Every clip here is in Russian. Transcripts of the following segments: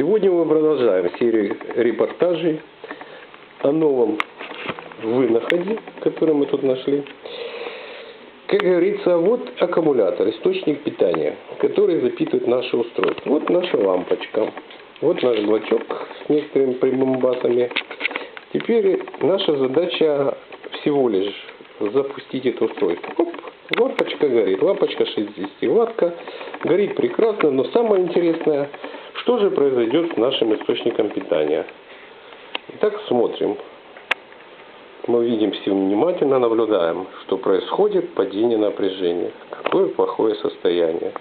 Сегодня мы продолжаем серию репортажей о новом вынаходе, который мы тут нашли. Как говорится, вот аккумулятор, источник питания, который запитывает наше устройство. Вот наша лампочка. Вот наш блочок с некоторыми прибамбасами. Теперь наша задача всего лишь запустить это устройство. Оп, лампочка горит. Лампочка 60 ваттка. Горит прекрасно, но самое интересное, что же произойдет с нашим источником питания. Итак, смотрим. Мы видим все внимательно, наблюдаем, что происходит падение напряжения. Какое плохое состояние.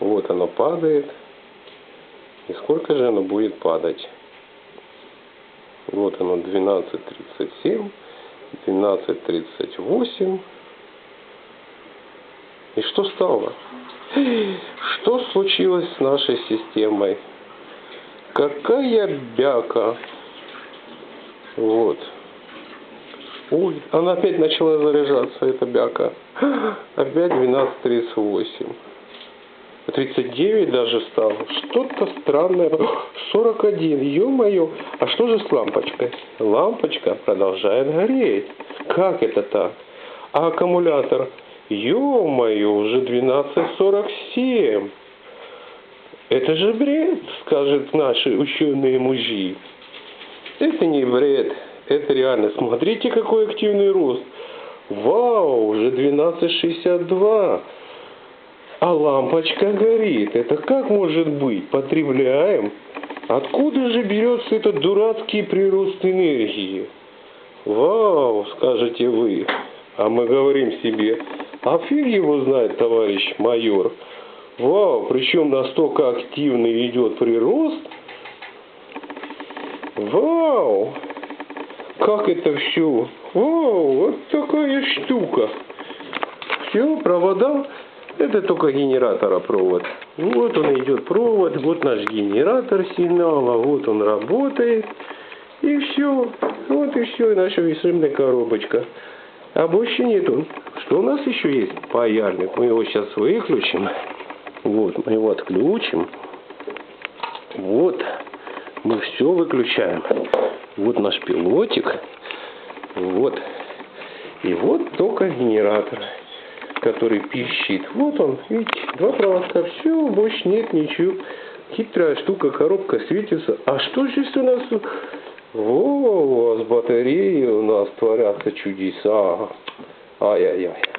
Вот оно падает. И сколько же оно будет падать? Вот оно 12.37, 12.38. И что стало? Что случилось с нашей системой? Какая бяка? Вот. Ой, она опять начала заряжаться, эта бяка. Опять 12.38. 39 даже стало. Что-то странное. 41. Ё-моё. А что же с лампочкой? Лампочка продолжает гореть. Как это так? А аккумулятор? Ё-моё, уже 12.47. Это же бред, скажут наши ученые мужи. Это не бред, это реально. Смотрите, какой активный рост. Вау, уже 12.62. А лампочка горит. Это как может быть? Потребляем. Откуда же берется этот дурацкий прирост энергии? Вау, скажете вы. А мы говорим себе, а фиг его знает, товарищ майор. Вау, причем настолько активный идет прирост. Вау, как это все. Вау, вот такая штука. Все, провода это только генератора провод. Вот он идет провод, вот наш генератор сигнала, вот он работает. И все. Вот и все, наша весомая коробочка. А больше нету. Что у нас еще есть? Паяльник. Мы его сейчас выключим. Вот, мы его отключим. Вот. Мы все выключаем. Вот наш пилотик. Вот. И вот только генератор который пищит. Вот он, видите, два проводка, все, больше нет ничего. Хитрая штука, коробка светится. А что здесь у нас? О, у вас батареи у нас творятся чудеса. Ай-яй-яй.